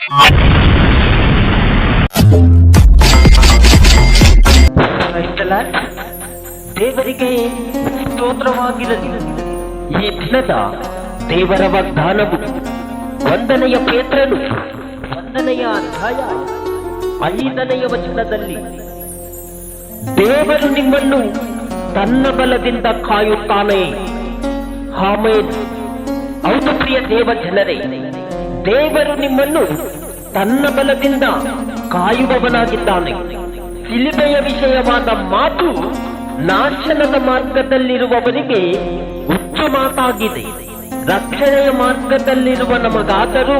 ಕ್ರೈಸ್ತಲ ದೇವರಿಗೆ ಸ್ತೋತ್ರವಾಗಿರಲಿ ಈ ದಿನದ ದೇವರ ವಾಗ್ದಾನವು ಒಂದನೆಯ ಪೇತ್ರನು. ಒಂದನೆಯ ಅಧ್ಯಾಯ ಐದನೆಯ ವಚನದಲ್ಲಿ ದೇವರು ನಿಮ್ಮನ್ನು ತನ್ನ ಬಲದಿಂದ ಕಾಯುತ್ತಾನೆ. ಆಮೇನ್. ಹೌದು ಪ್ರಿಯ ದೇವ ಜನರೇ ದೇವರು ನಿಮ್ಮನ್ನು ತನ್ನ ಬಲದಿಂದ ಕಾಯುವವನಾಗಿದ್ದಾನೆ. ಸಿಲಿಬೆಯ ವಿಷಯವಾದ ಮಾತು ನಾಶನದ ಮಾರ್ಗದಲ್ಲಿರುವವರಿಗೆ ಉಚ್ಚ ಮಾತಾಗಿದೆ. ರಕ್ಷಣೆಯ ಮಾರ್ಗದಲ್ಲಿರುವ ನಮಗಾದರೂ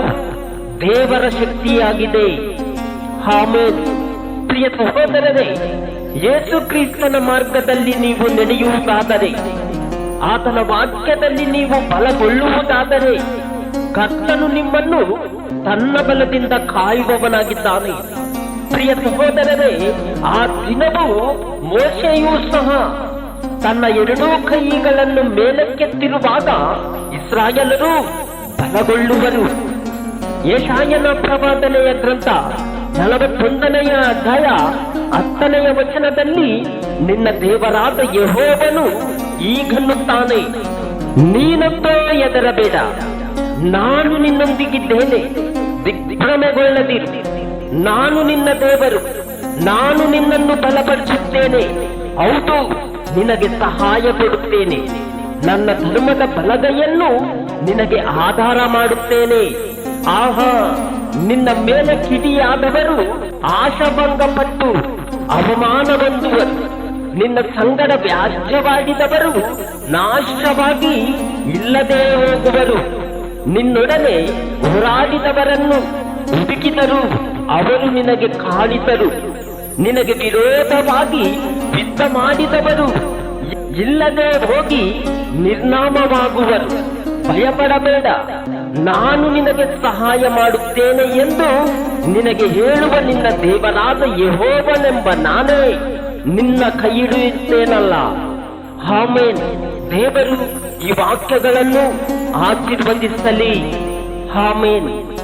ದೇವರ ಶಕ್ತಿಯಾಗಿದೆ. ಹಾಮೇನ್ ಪ್ರಿಯ ಸಹೋದರರೇ, ಯೇಸು ಕ್ರಿಸ್ತನ ಮಾರ್ಗದಲ್ಲಿ ನೀವು ನಡೆಯುವುದಾದರೆ ಆತನ ವಾಕ್ಯದಲ್ಲಿ ನೀವು ಬಲಗೊಳ್ಳುವುದಾದರೆ ಕರ್ತನು ನಿಮ್ಮನ್ನು ತನ್ನ ಬಲದಿಂದ ಕಾಯುವವನಾಗಿದ್ದಾನೆ. ಪ್ರಿಯ ಸಹೋದರರೇ, ಆ ದಿನವೂ ಮೋಶೆಯೂ ಸಹ ತನ್ನ ಎರಡೂ ಕೈಗಳನ್ನು ಮೇಲಕ್ಕೆತ್ತಿರುವಾಗ ಇಸ್ರಾಯಲರು ಬಲಗೊಳ್ಳುವರು. ಯಶಾಯನ ಪ್ರವಾದನೆಯ ಗ್ರಂಥ ನಲವತ್ತೊಂದನೆಯ ಅಧ್ಯಾಯ ಹತ್ತನೆಯ ವಚನದಲ್ಲಿ ನಿನ್ನ ದೇವರಾದ ಯಹೋವನು ಈಗನ್ನುತ್ತಾನೆ ನೀನಂತೋ ಹೆದರಬೇಡ. ನಾನು ನಿನ್ನೊಂದಿಗಿದ್ದೇನೆ. ದಿಗ್ಭ್ರಮೆಗೊಳ್ಳದಿರು. ನಾನು ನಿನ್ನ ದೇವರು. ನಾನು ನಿನ್ನನ್ನು ಬಲಪಡಿಸುತ್ತೇನೆ. ಹೌದು, ನಿನಗೆ ಸಹಾಯ ಕೊಡುತ್ತೇನೆ. ನನ್ನ ಧರ್ಮದ ಬಲಗೈಯನ್ನು ನಿನಗೆ ಆಧಾರ ಮಾಡುತ್ತೇನೆ. ಆಹಾ, ನಿನ್ನ ಮೇಲೆ ಕಿಡಿಯಾದವರು ಆಶಭಂಗಪಟ್ಟು ಅವಮಾನ ಹೊಂದುವರು ನಿನ್ನ ಸಂಗಡ ವ್ಯಾಜ್ಯವಾಗಿದವರು ನಾಶವಾಗಿ ಇಲ್ಲದೆ ಹೋಗುವರು. ನಿನ್ನೊಡನೆ ಹೋರಾಡಿದವರನ್ನು ಹುಡುಕಿದರು ಅವರು ನಿನಗೆ ಕಾಣಿಸರು. ನಿನಗೆ ವಿರೋಧವಾಗಿ ಯುದ್ಧ ಮಾಡಿದವರು ಇಲ್ಲದೆ ಹೋಗಿ ನಿರ್ನಾಮವಾಗುವರು. ಭಯಪಡಬೇಡ. ನಾನು ನಿನಗೆ ಸಹಾಯ ಮಾಡುತ್ತೇನೆ ಎಂದು ನಿನಗೆ ಹೇಳುವ ನಿನ್ನ ದೇವರಾದ ಯಹೋವನೆಂಬ ನಾನೇ ನಿನ್ನ ಕೈ ಹಿಡಿಯುತ್ತೇನಲ್ಲ. ಆಮೇನ್. ದೇವರು ಈ ವಾಕ್ಯಗಳನ್ನು ಆಶೀರ್ವದಿಸಲಿ. ಆಮೇನ್.